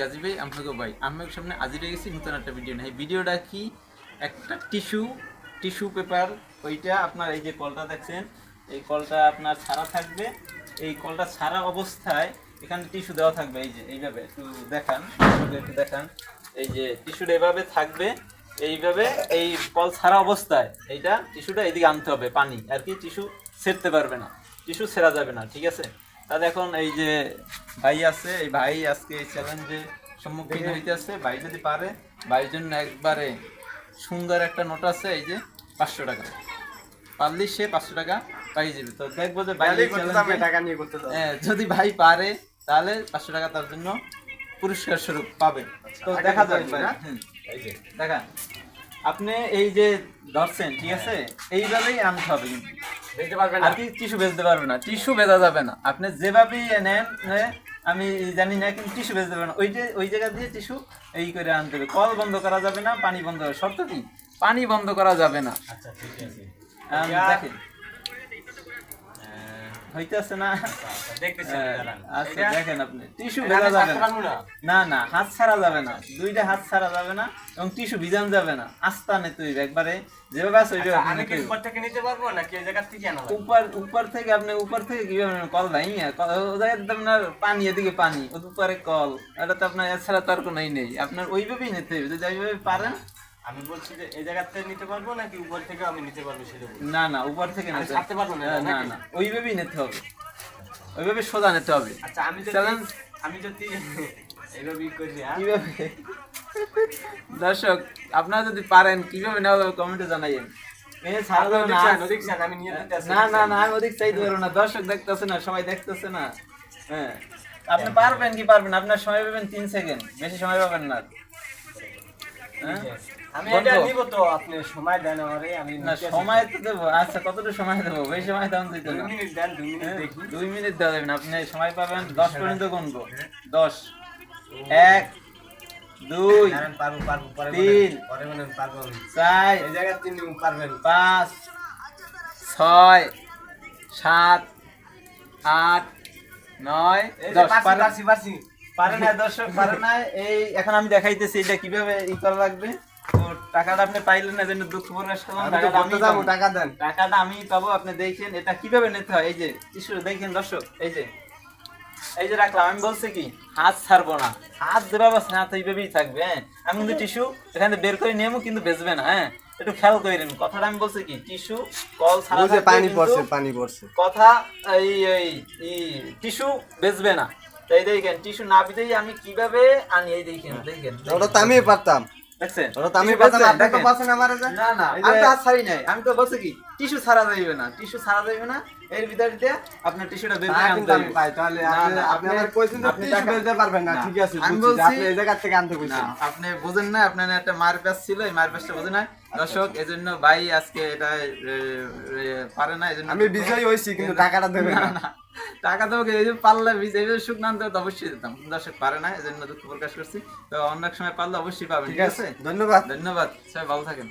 গাজী ভাই? আপনাকে ভাই আপনাকে সামনে হয়ে গেছি, নতুন একটা ভিডিও এই ভিডিওটা কি? একটা টিস্যু টিস্যু পেপার ওইটা আপনার এই যে কলটা দেখছেন, এই কলটা আপনার ছাড়া থাকবে। এই কলটা ছাড়া অবস্থায় এখানে টিস্যু দেওয়া থাকবে, এই যে, এইভাবে একটু দেখান একটু দেখান। এই যে টিস্যুটা এভাবে থাকবে, এইভাবে এই কল ছাড়া অবস্থায় এইটা টিস্যুটা এদিকে আনতে হবে, পানি। আর কি টিস্যু ছেড়তে পারবে না টিস্যু ছেঁড়া যাবে না, ঠিক আছে? তাহলে এখন এই যে ভাই আছে এই ভাই আজকে এই চ্যালেঞ্জে সম্মুখীন হইতে আছে। ভাই যদি পারে ভাইয়ের জন্য একবারে সুন্দর একটা নোট আছে এই যে পাঁচশো টাকা। পারলি সে পাঁচশো টাকা পাই যাবে। তো দেখব যে ভাই হ্যাঁ, যদি ভাই পারে তাহলে পাঁচশো টাকা তার জন্য পুরস্কার স্বরূপ পাবে। তো দেখা দিতে যাক হবে, ভাই না? হুম, এই যে দেখান আপনি এই যে ধরছেন ঠিক আছে? এইভাবেই আনতে হবে কিন্তু। দেখতে পারবেন আর কি টিস্যু বেচতে পারবে না? টিস্যু বেচা যাবে না। আপনি যেভাবেই নেন নে, আমি জানি না কিন্তু টিস্যু বেচতে পারবে না। ওই যে ওই জায়গা দিয়ে টিস্যু এই করে আনতে হবে। কল বন্ধ করা যাবে না পানি বন্ধ হবে শর্ত কি? পানি বন্ধ করা যাবে না। আচ্ছা ঠিক আছে। দেখেন। হইতেছে না। আচ্ছা দেখেন আপনি টিস্যু ভেজা যাবে না। না? হাত ছাড়া যাবে না। দুইটা হাত ছাড়া যাবে না এবং টিস্যু ভিজান যাবে না। আস্তানে তুই একবারে। যেভাবে আছে আচ্ছা, ওইভাবে আমি কি উপর থেকে নিতে পারব নাকি ওই জায়গা থেকে আনা উপর উপর থেকে আপনি উপর থেকে কীভাবে কল নাই ও জায়গায় তো আপনার পানি এদিকে পানি উপরে কল। এটা তো আপনার এছাড়া তো আর কোনোই নেই। আপনার ওইভাবেই নিতে হবে যদি ওইভাবে পারেন আমি বলছি যে এই জায়গা থেকে নিতে পারব নাকি উপর থেকে আমি নিতে পারব সেটা না না উপর থেকে নিতে ছাড়তে পারব না, না না ওইভাবেই নিতে হবে। ওইভাবে সোজা নিতে হবে। আচ্ছা আমি Challenge- আমি যদি এইভাবেই করি হ্যাঁ? কীভাবে? দর্শক আপনারা যদি পারেন কীভাবে নেওয়া যাবে কমেন্টে জানাইয়েন। না। না না না আমি ওদিক চাইতে পারব না। দর্শক দেখতেছে না সবাই দেখতেছে না। হ্যাঁ। আপনি পারবেন কি পারবেন আপনার সময় পাবেন তিন সেকেন্ড বেশি সময় পাবেন না। হ্যাঁ? আমি এটা নিব তো আপনি সময় দেন আমারে আমি না সময় তো দেবো। আচ্ছা কতটুকু সময় দেবো? বেশি সময় তেমন দিতে দুই না। মিনিট দেন দুই মিনিট হ্যাঁ, দেখি। দুই মিনিট দেওয়া যাবে না। আপনি সময় পাবেন দশ পর্যন্ত গুনবো। দশ। এক দুই দাঁড়ান, পারব। পরে এই জায়গা পারবেন। পাঁচ ছয় সাত আট নয় এই যে দশ। পারছি, পারছি, পারছি। পারে না দর্শক পারে না এই এখন আমি দেখাইতেছি এটা কীভাবে ই করা লাগবে। টাকাটা আপনি পাইলেন না জন্য দুঃখ প্রকাশ করলাম। টাকাটা আমি যাব। টাকা দেন। টাকাটা আমি পাবো আপনি দেখেন এটা কীভাবে নিতে হয়? এই যে দেখেন দর্শক এই যে এই যে রাখলাম আমি বলছি কি হাত ছাড়বো না। হাত যেভাবে আছে হাত থাকবে হ্যাঁ? আমি কিন্তু টিস্যু এখানে বের করে নেব কিন্তু বেচবে না হ্যাঁ? একটু খেয়াল করেন কথাটা আমি বলছি কি টিস্যু কল ছাড়া পানি পড়ছে পানি পড়ছে। কথা এই এই টিস্যু বেচবে না। তাই দেখেন টিস্যু না বিদেই আমি কীভাবে আনি এই দেখেন দেখেন ওটা তো আমি পারতাম। দেখছেন? আমি Tissue আপনি তো। পারছেন না না আমি তো ছাড়ি নাই। আমি তো বলছি কি টিস্যু ছাড়া যাইবে না টিস্যু ছাড়া যাইবে না। এর ভিতরে দিয়ে আপনার টিস্যুটা বের করে আনতে হবে। পাই তাহলে আপনি না, আমার কইছেন যে আপনি টাকা- বেচতে পারবেন না না, ঠিক আছে আমি বুঝছি যে বলছি- আপনি এই জায়গা থেকে আনতে কইছেন। আপনি বোঝেন না আপনার একটা মার প্যাস ছিল এই মার প্যাসটা বোঝেন না দর্শক এজন্য ভাই আজকে এটা পারে না এজন্য আমি বিজয় হইছি কিন্তু টাকাটা দেবে না। টাকা তো এই যে পারলে বীজ এই যে সুখ না আনতে অবশ্যই দিতাম। দর্শক পারে না এই জন্য দুঃখ প্রকাশ করছি। তো অনেক সময় পারলে অবশ্যই পাবেন ঠিক আছে? ধন্যবাদ। ধন্যবাদ সবাই ভালো থাকেন।